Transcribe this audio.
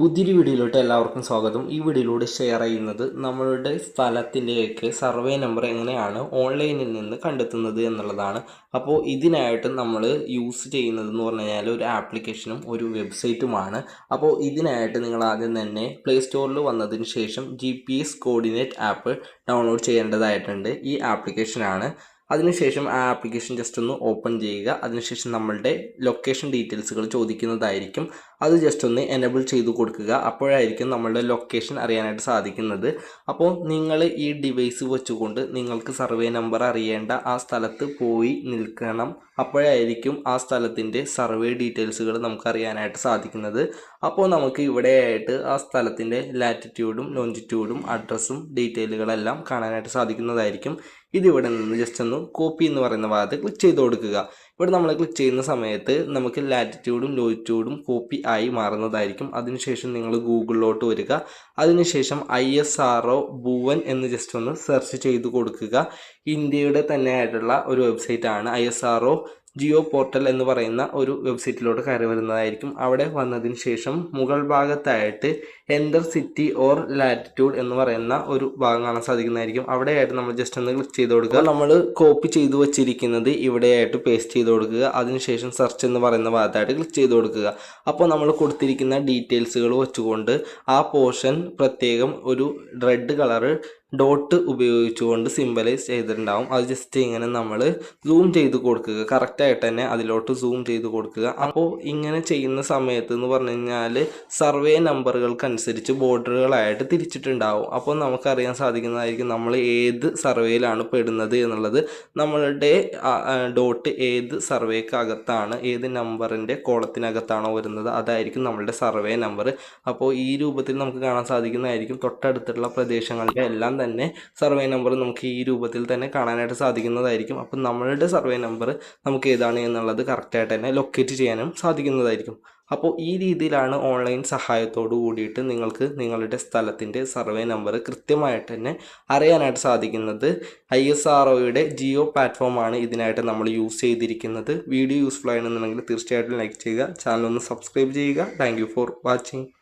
പുതിയൊരു വീഡിയോയിലോട്ട് എല്ലാവർക്കും സ്വാഗതം. ഈ വീഡിയോയിലൂടെ ഷെയർ ചെയ്യുന്നത് നമ്മളുടെ സ്ഥലത്തിന്റെയൊക്കെ സർവേ നമ്പർ എങ്ങനെയാണ് ഓൺലൈനിൽ നിന്ന് കണ്ടെത്തുന്നത് എന്നുള്ളതാണ്. അപ്പോൾ ഇതിനായിട്ട് നമ്മൾ യൂസ് ചെയ്യുന്നത് എന്ന് പറഞ്ഞു കഴിഞ്ഞാൽ ഒരു ആപ്ലിക്കേഷനും ഒരു വെബ്സൈറ്റുമാണ് അപ്പോൾ ഇതിനായിട്ട് നിങ്ങൾ ആദ്യം തന്നെ പ്ലേ സ്റ്റോറിൽ വന്നതിന് ശേഷം G P S coordinate app download ചെയ്യേണ്ടതായിട്ടുണ്ട്. ഈ ആപ്ലിക്കേഷനാണ് അതിനുശേഷം ആ ആപ്ലിക്കേഷൻ ജസ്റ്റ് ഒന്ന് ഓപ്പൺ ചെയ്യുക. അതിനുശേഷം നമ്മളുടെ ലൊക്കേഷൻ ഡീറ്റെയിൽസുകൾ ചോദിക്കുന്നതായിരിക്കും. അത് ജസ്റ്റ് ഒന്ന് എനബിൾ ചെയ്ത് കൊടുക്കുക. അപ്പോഴായിരിക്കും നമ്മളുടെ ലൊക്കേഷൻ അറിയാനായിട്ട് സാധിക്കുന്നത്. അപ്പോൾ നിങ്ങൾ ഈ ഡിവൈസ് വെച്ചുകൊണ്ട് നിങ്ങൾക്ക് സർവേ നമ്പർ അറിയേണ്ട ആ സ്ഥലത്ത് പോയി നിൽക്കണം. അപ്പോഴായിരിക്കും ആ സ്ഥലത്തിന്റെ സർവേ ഡീറ്റെയിൽസുകൾ നമുക്ക് അറിയാനായിട്ട് സാധിക്കുന്നത്. അപ്പോൾ നമുക്ക് ഇവിടെയായിട്ട് ആ സ്ഥലത്തിന്റെ ലാറ്റിറ്റ്യൂഡും ലോഞ്ചിറ്റ്യൂഡും അഡ്രസ്സും ഡീറ്റെയിലുകളെല്ലാം കാണാനായിട്ട് സാധിക്കുന്നതായിരിക്കും. ഇതിവിടെ നിന്ന് ജസ്റ്റ് ഒന്ന് കോപ്പി എന്ന് പറയുന്ന ഭാഗത്ത് ക്ലിക്ക് ചെയ്ത് കൊടുക്കുക. ഇവിടെ നമ്മൾ ക്ലിക്ക് ചെയ്യുന്ന സമയത്ത് നമുക്ക് ലാറ്റിറ്റ്യൂഡും ലോറ്റിറ്റ്യൂഡും കോപ്പി ആയി മാറുന്നതായിരിക്കും. അതിനുശേഷം നിങ്ങൾ ഗൂഗിളിലോട്ട് വരിക. അതിനുശേഷം I S R O Bhuvan എന്ന് ജസ്റ്റ് ഒന്ന് സെർച്ച് ചെയ്ത് കൊടുക്കുക. ഇന്ത്യയുടെ തന്നെ ആയിട്ടുള്ള ഒരു വെബ്സൈറ്റാണ് I S R O geo portal എന്ന് പറയുന്ന ഒരു വെബ്സൈറ്റിലോട്ട് കയറി വരുന്നതായിരിക്കും. അവിടെ വന്നതിന് ശേഷം മുകൾ ഭാഗത്തായിട്ട് എന്റർ സിറ്റി ഓർ ലാറ്റിറ്റ്യൂഡ് എന്ന് പറയുന്ന ഒരു ഭാഗം കാണാൻ സാധിക്കുന്നതായിരിക്കും. അവിടെയായിട്ട് നമ്മൾ ജസ്റ്റ് ഒന്ന് ക്ലിക്ക് ചെയ്ത് കൊടുക്കുക. നമ്മൾ കോപ്പി ചെയ്തു വെച്ചിരിക്കുന്നത് ഇവിടെയായിട്ട് പേസ്റ്റ് ചെയ്ത് കൊടുക്കുക. അതിനുശേഷം സെർച്ച് എന്ന് പറയുന്ന ഭാഗത്തായിട്ട് ക്ലിക്ക് ചെയ്ത് കൊടുക്കുക. അപ്പോൾ നമ്മൾ കൊടുത്തിരിക്കുന്ന ഡീറ്റെയിൽസുകൾ വെച്ചുകൊണ്ട് ആ പോർഷൻ പ്രത്യേകം ഒരു റെഡ് കളറ് ഡോട്ട് ഉപയോഗിച്ചുകൊണ്ട് സിമ്പലൈസ് ചെയ്തിട്ടുണ്ടാവും. അത് ജസ്റ്റ് ഇങ്ങനെ നമ്മൾ സൂം ചെയ്ത് കൊടുക്കുക. കറക്റ്റായിട്ട് തന്നെ അതിലോട്ട് സൂം ചെയ്ത് കൊടുക്കുക. അപ്പോൾ ഇങ്ങനെ ചെയ്യുന്ന സമയത്ത് എന്ന് പറഞ്ഞു കഴിഞ്ഞാൽ സർവേ നമ്പറുകൾക്കനുസരിച്ച് ബോർഡറുകളായിട്ട് തിരിച്ചിട്ടുണ്ടാവും. അപ്പോൾ നമുക്കറിയാൻ സാധിക്കുന്നതായിരിക്കും നമ്മൾ ഏത് സർവേയിലാണ് പെടുന്നത് എന്നുള്ളത്. നമ്മളുടെ ഡോട്ട് ഏത് സർവേക്കകത്താണ് ഏത് നമ്പറിന്റെ കോളത്തിനകത്താണോ വരുന്നത് അതായിരിക്കും നമ്മളുടെ സർവേ നമ്പർ അപ്പോൾ ഈ രൂപത്തിൽ നമുക്ക് കാണാൻ സാധിക്കുന്നതായിരിക്കും തൊട്ടടുത്തുള്ള പ്രദേശങ്ങളിലെ എല്ലാം തന്നെ സർവേ നമ്പർ നമുക്ക് ഈ രൂപത്തിൽ തന്നെ കാണാനായിട്ട് സാധിക്കുന്നതായിരിക്കും. അപ്പം നമ്മളുടെ സർവേ നമ്പർ നമുക്ക് ഏതാണ് എന്നുള്ളത് കറക്റ്റായിട്ട് തന്നെ ലൊക്കേറ്റ് ചെയ്യാനും സാധിക്കുന്നതായിരിക്കും. അപ്പോൾ ഈ രീതിയിലാണ് ഓൺലൈൻ സഹായത്തോടു കൂടിയിട്ട് നിങ്ങൾക്ക് നിങ്ങളുടെ സ്ഥലത്തിന്റെ സർവേ നമ്പർ കൃത്യമായിട്ട് തന്നെ അറിയാനായിട്ട് സാധിക്കുന്നത്. ഐ എസ് ആർ ഒയുടെ ജിയോ പ്ലാറ്റ്ഫോമാണ് ഇതിനായിട്ട് നമ്മൾ യൂസ് ചെയ്തിരിക്കുന്നത്. വീഡിയോ യൂസ്ഫുൾ ആണെന്നുണ്ടെങ്കിൽ തീർച്ചയായിട്ടും ലൈക്ക് ചെയ്യുക. ചാനൽ ഒന്ന് സബ്സ്ക്രൈബ് ചെയ്യുക. Thank for watching